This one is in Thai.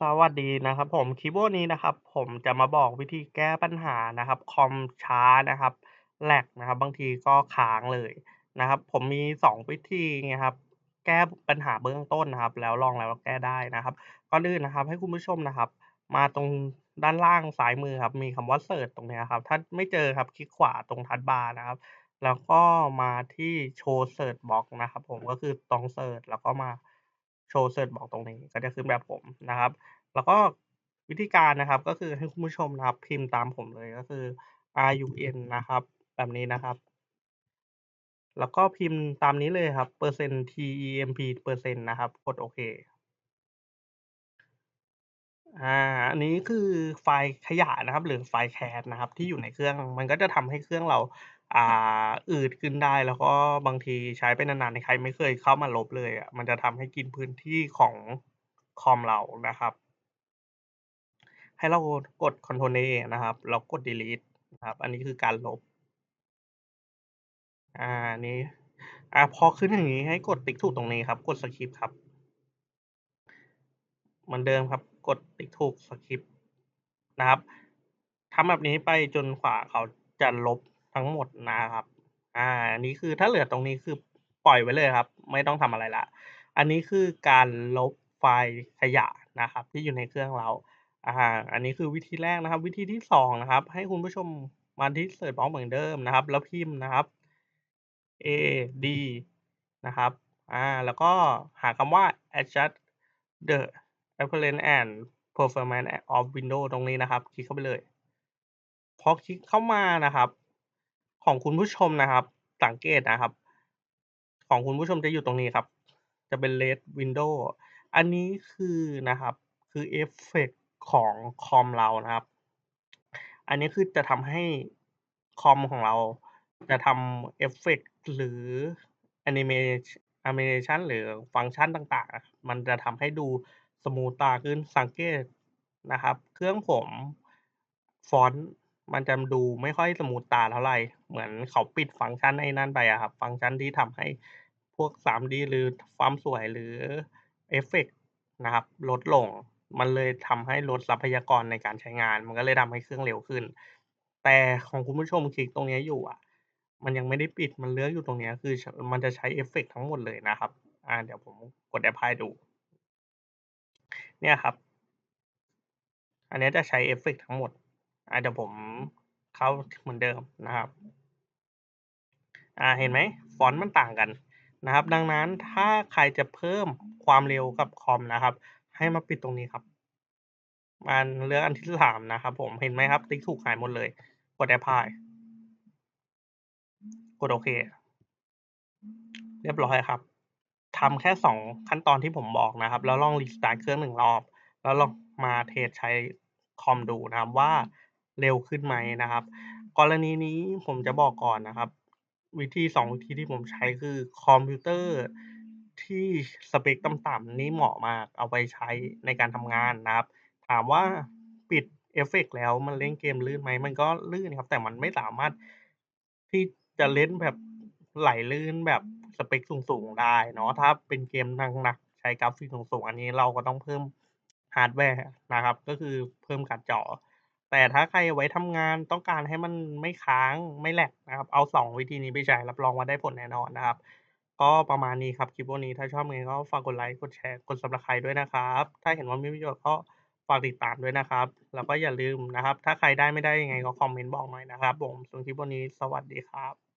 สวัสดีนะครับผม คลิปวันนี้นะครับ ผมจะมาบอกวิธีแก้ปัญหานะครับ คอมช้านะครับแหลกนะครับ บางทีก็ค้างเลยนะครับ ผมมี 2 วิธีนะครับ แก้ปัญหาเบื้องต้นนะครับ แล้วลองแล้วแก้ได้นะครับก่อนอื่นนะครับ ให้คุณผู้ชมนะครับ มาตรงด้านล่างซ้ายมือครับ มีคำว่าเซิร์ชตรงนี้ครับ ถ้าไม่เจอครับคลิกขวาตรงทัชบาร์นะครับ แล้วก็มาที่โชว์เซิร์ชบล็อกนะครับ ผมก็คือตรงเซิร์ชแล้วก็มา โชว์เซิร์ชบอกตรงนี้ก็จะขึ้นแบบผมนะครับ แล้วก็วิธีการนะครับก็คือให้คุณผู้ชมนะครับพิมพ์ตามผมเลยก็คือ RUN นะครับ แบบนี้นะครับ แล้วก็พิมพ์ตามนี้เลยครับเปอร์เซ็นต์ TEMP เปอร์เซ็นต์นะครับกดโอเคอ่าอันนี้คือไฟล์ขยะนะครับ หรือไฟล์ CAD นะครับ ที่อยู่ในเครื่องมันก็จะทำให้เครื่องเรา อ่า อืดขึ้นได้ แล้วก็บางทีใช้ไปนาน ๆ ใครไม่เคยเข้ามาลบเลยอะ มันจะทำให้กินพื้นที่ของคอมเรานะครับ ให้เรากด Ctrl A นะครับ แล้วกด delete นะครับ อันนี้คือการลบ อ่านนี้ อ่า พอขึ้นอย่างนี้ให้กดติ๊กถูกตรงนี้ครับ กด Skip ครับ เหมือนเดิมครับ กดติ๊กถูก Skip นะครับ ทำแบบนี้ไปจนกว่าเขาจะลบ ทั้งหมดนะครับ อ่าอันนี้คือถ้าเหลือตรงนี้คือปล่อยไว้เลยครับ ไม่ต้องทำอะไรละ อันนี้คือการลบไฟล์ขยะนะครับ ที่อยู่ในเครื่องเรา อ่า อันนี้คือวิธีแรกนะครับ วิธีที่2นะครับ ให้คุณผู้ชมมาที่ Search Box เหมือนเดิมนะครับ แล้วพิมพ์นะครับ A D นะครับ อ่า แล้วก็หาคำว่า adjust the appearance and performance of window ตรงนี้นะครับ คลิกเข้าไปเลย พอคลิกเข้ามานะครับ ของคุณผู้ชมนะครับ สังเกตนะครับ ของคุณผู้ชมจะอยู่ตรงนี้ครับ จะเป็น red window อันนี้คือนะครับ คือเอฟเฟกต์ของคอมเรานะครับ อันนี้คือจะทำให้คอมของเราจะทำเอฟเฟกต์หรือแอนิเมชแอนิเมชันหรือฟังก์ชันต่างๆ มันจะทำให้ดูสมูทตาขึ้นสังเกตนะครับ เครื่องผมฟอนต์ มันจะดูไม่ค่อยสมูทตาเท่าไหร่ เหมือนเขาปิดฟังก์ชันไอ้นั่นไปอะครับ ฟังก์ชันที่ทำให้พวก 3D หรือความสวยหรือเอฟเฟกต์นะครับ ลดลง มันเลยทำให้ลดทรัพยากรในการใช้งาน มันก็เลยทำให้เครื่องเร็วขึ้น แต่ของคุณผู้ชมคลิกตรงนี้อยู่อะมันยังไม่ได้ปิด มันเลือกอยู่ตรงนี้คือ มันจะใช้เอฟเฟกต์ทั้งหมดเลยนะครับ อ่า เดี๋ยวผมกด apply ดู เนี่ยครับ อันนี้จะใช้เอฟเฟกต์ทั้งหมด อ่าเดี๋ยวผมเข้าเหมือนเดิมนะครับอ่าเห็นไหมฟอนต์มันต่างกันนะครับ ดังนั้นถ้าใครจะเพิ่มความเร็วกับคอมนะครับ ให้มาปิดตรงนี้ครับมันเลือกอันที่3นะครับ ผมเห็นไหมครับ ติ๊กถูกหายหมดเลย กด apply กดโอเค เรียบร้อยครับทำแค่2ขั้นตอนที่ผมบอกนะครับ แล้วลอง restart เครื่อง1รอบ แล้วลองมาเทสใช้คอมดูนะครับว่า เร็วขึ้นไหมนะครับ กรณีนี้ผมจะบอกก่อนนะครับ วิธี 2 วิธีที่ผมใช้คือคอมพิวเตอร์ที่สเปกต่ำๆนี่เหมาะมากเอาไว้ใช้ในการทำงานนะครับ ถามว่าปิดเอฟเฟกต์แล้วมันเล่นเกมลื่นไหมมันก็ลื่นครับ แต่มันไม่สามารถที่จะเล่นแบบไหลลื่นแบบสเปกสูงๆได้เนาะถ้าเป็นเกมหนักๆใช้กราฟิกสูงๆอันนี้เราก็ต้องเพิ่มฮาร์ดแวร์นะครับ ก็คือเพิ่มการ์ดจอ แต่ถ้าใครไว้ทำงานต้องการให้มันไม่ค้างไม่แหลกนะครับ เอา 2 วิธีนี้ไปใช้รับรองว่าได้ผลแน่นอนนะครับ ก็ประมาณนี้ครับคลิปวันนี้ถ้าชอบยังไงก็ฝากกดไลค์กดแชร์กด Subscribe ด้วยนะครับ ถ้าเห็นว่ามีประโยชน์ก็ฝากติดตามด้วยนะครับ แล้วก็อย่าลืมนะครับ ถ้าใครได้ไม่ได้ยังไงก็คอมเมนต์บอกหน่อยนะครับผมส่วนคลิปวันนี้สวัสดีครับ